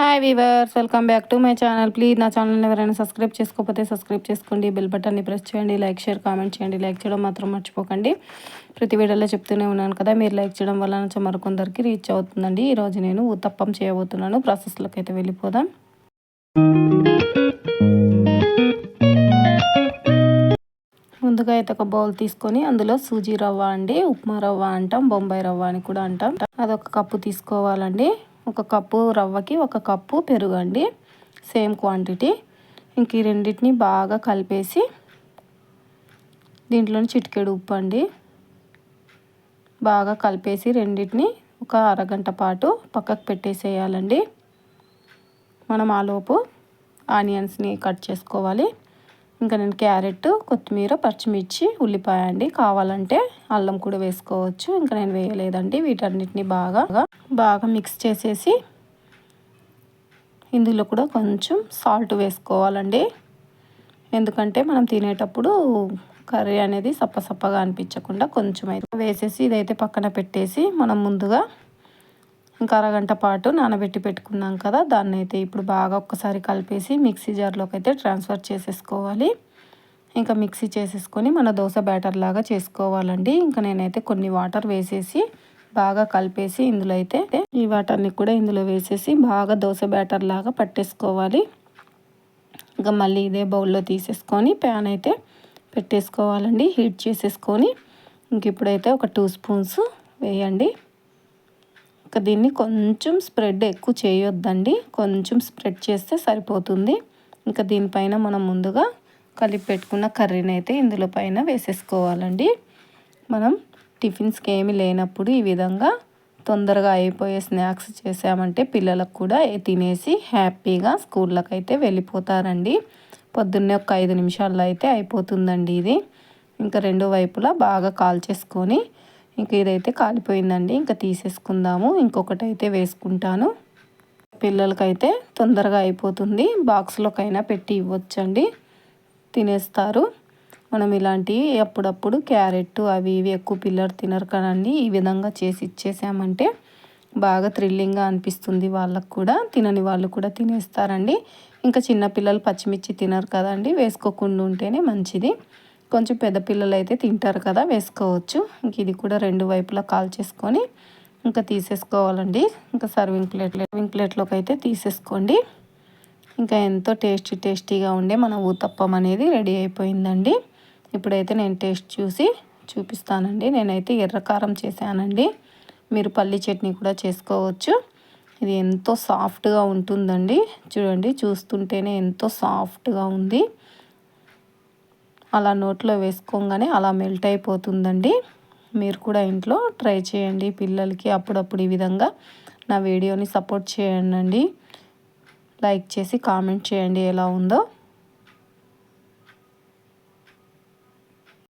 Hi viewers welcome back to my channel please నా ఛానల్ని ఎవరైనా సబ్స్క్రైబ్ చేసుకోకపోతే సబ్స్క్రైబ్ చేసుకోండి. బెల్ బటన్ని ప్రెస్ చేయండి. లైక్ షేర్ కామెంట్ చేయండి. లైక్ చేయడం మాత్రం మర్చిపోకండి. ప్రతి వీడియోలో చెప్తూనే ఉన్నాను కదా మీరు లైక్ చేయడం వల్ల మరికొందరికి రీచ్ అవుతుందండి. ఈరోజు నేను ఉత్తప్పం చేయబోతున్నాను. ప్రాసెస్లోకి అయితే వెళ్ళిపోదాం. ముందుగా అయితే ఒక బౌల్ తీసుకొని అందులో సూజీ రవ్వ అండి ఉప్మా రవ్వ అంటాం బొంబాయి రవ్వ అని కూడా అంటాం. అదొక కప్పు తీసుకోవాలండి. ఒక కప్పు రవ్వకి ఒక కప్పు పెరుగు అండి సేమ్ క్వాంటిటీ. ఇంక ఈ రెండింటిని బాగా కలిపేసి దీంట్లో చిటికెడు ఉప్పు అండి. బాగా కలిపేసి రెండింటిని ఒక అరగంట పాటు పక్కకు పెట్టేసేయాలండి. మనం ఆలోపు ఆనియన్స్ని కట్ చేసుకోవాలి. ఇంకా నేను క్యారెట్ కొత్తిమీర పచ్చిమిర్చి ఉల్లిపాయ అండి. కావాలంటే అల్లం కూడా వేసుకోవచ్చు. ఇంకా నేను వేయలేదండి వీటన్నిటిని బాగా. బాగా మిక్స్ చేసేసి ఇందులో కూడా కొంచెం సాల్ట్ వేసుకోవాలండి. ఎందుకంటే మనం తినేటప్పుడు కర్రీ అనేది సప్పసప్పగా అనిపించకుండా కొంచెం అయితే వేసేసి ఇదైతే పక్కన పెట్టేసి మనం ముందుగా ఇంకా అరగంట పాటు నానబెట్టి పెట్టుకున్నాం కదా దాన్ని అయితే ఇప్పుడు బాగా ఒక్కసారి కలిపేసి మిక్సీ జార్లోకి అయితే ట్రాన్స్ఫర్ చేసేసుకోవాలి. ఇంకా మిక్సీ చేసేసుకొని మన దోశ బ్యాటర్ లాగా చేసుకోవాలండి. ఇంకా నేనైతే కొన్ని వాటర్ వేసేసి బాగా కలిపేసి ఇందులో అయితే ఈ వాటర్ని కూడా ఇందులో వేసేసి బాగా దోశ బ్యాటర్ లాగా పట్టేసుకోవాలి. ఇంకా మళ్ళీ ఇదే బౌల్లో తీసేసుకొని ప్యాన్ అయితే పెట్టేసుకోవాలండి. హీట్ చేసేసుకొని ఇంక ఇప్పుడైతే ఒక టూ స్పూన్స్ వేయండి. ఇంకా దీన్ని కొంచెం స్ప్రెడ్ ఎక్కువ చేయొద్దండి. కొంచెం స్ప్రెడ్ చేస్తే సరిపోతుంది. ఇంకా దీనిపైన మనం ముందుగా కలిపి పెట్టుకున్న కర్రీని అయితే ఇందులో పైన వేసేసుకోవాలండి. మనం టిఫిన్స్కి ఏమి లేనప్పుడు ఈ విధంగా తొందరగా అయిపోయే స్నాక్స్ చేసామంటే పిల్లలకు కూడా తినేసి హ్యాపీగా స్కూళ్ళకి అయితే వెళ్ళిపోతారండి. పొద్దున్నే ఒక ఐదు నిమిషాల్లో అయితే అయిపోతుందండి ఇది. ఇంకా రెండు వైపులా బాగా కాల్ చేసుకొని ఇంక ఇదైతే కాలిపోయిందండి. ఇంకా తీసేసుకుందాము. ఇంకొకటి అయితే వేసుకుంటాను. పిల్లలకైతే తొందరగా అయిపోతుంది. బాక్స్లోకైనా పెట్టి ఇవ్వచ్చండి. తినేస్తారు. మనం ఇలాంటివి అప్పుడప్పుడు క్యారెట్ అవి ఇవి ఎక్కువ పిల్లలు తినరు కదండి. ఈ విధంగా చేసి ఇచ్చేసామంటే బాగా థ్రిల్లింగ్గా అనిపిస్తుంది వాళ్ళకు కూడా. తినని వాళ్ళు కూడా తినేస్తారండి. ఇంకా చిన్నపిల్లలు పచ్చిమిర్చి తినరు కదండి. వేసుకోకుండా ఉంటేనే మంచిది. కొంచెం పెద్ద పిల్లలు అయితే తింటారు కదా వేసుకోవచ్చు. ఇంక ఇది కూడా రెండు వైపులా కాల్ చేసుకొని ఇంకా తీసేసుకోవాలండి. ఇంకా సర్వింగ్ ప్లేట్ సర్వింగ్ ప్లేట్లోకి అయితే తీసేసుకోండి. ఇంకా ఎంతో టేస్టీ టేస్టీగా ఉండే మన ఊతప్పం అనేది రెడీ అయిపోయిందండి. ఇప్పుడైతే నేను టేస్ట్ చూసి చూపిస్తానండి. నేనైతే ఎర్రకారం చేశానండి. మీరు పల్లి చట్నీ కూడా చేసుకోవచ్చు. ఇది ఎంతో సాఫ్ట్గా ఉంటుందండి. చూడండి చూస్తుంటేనే ఎంతో సాఫ్ట్గా ఉంది. అలా నోట్లో వేసుకోగానే అలా మెల్ట్ అయిపోతుందండి. మీరు కూడా ఇంట్లో ట్రై చేయండి పిల్లలకి అప్పుడప్పుడు ఈ విధంగా. నా వీడియోని సపోర్ట్ చేయండి. లైక్ చేసి కామెంట్ చేయండి ఎలా ఉందో.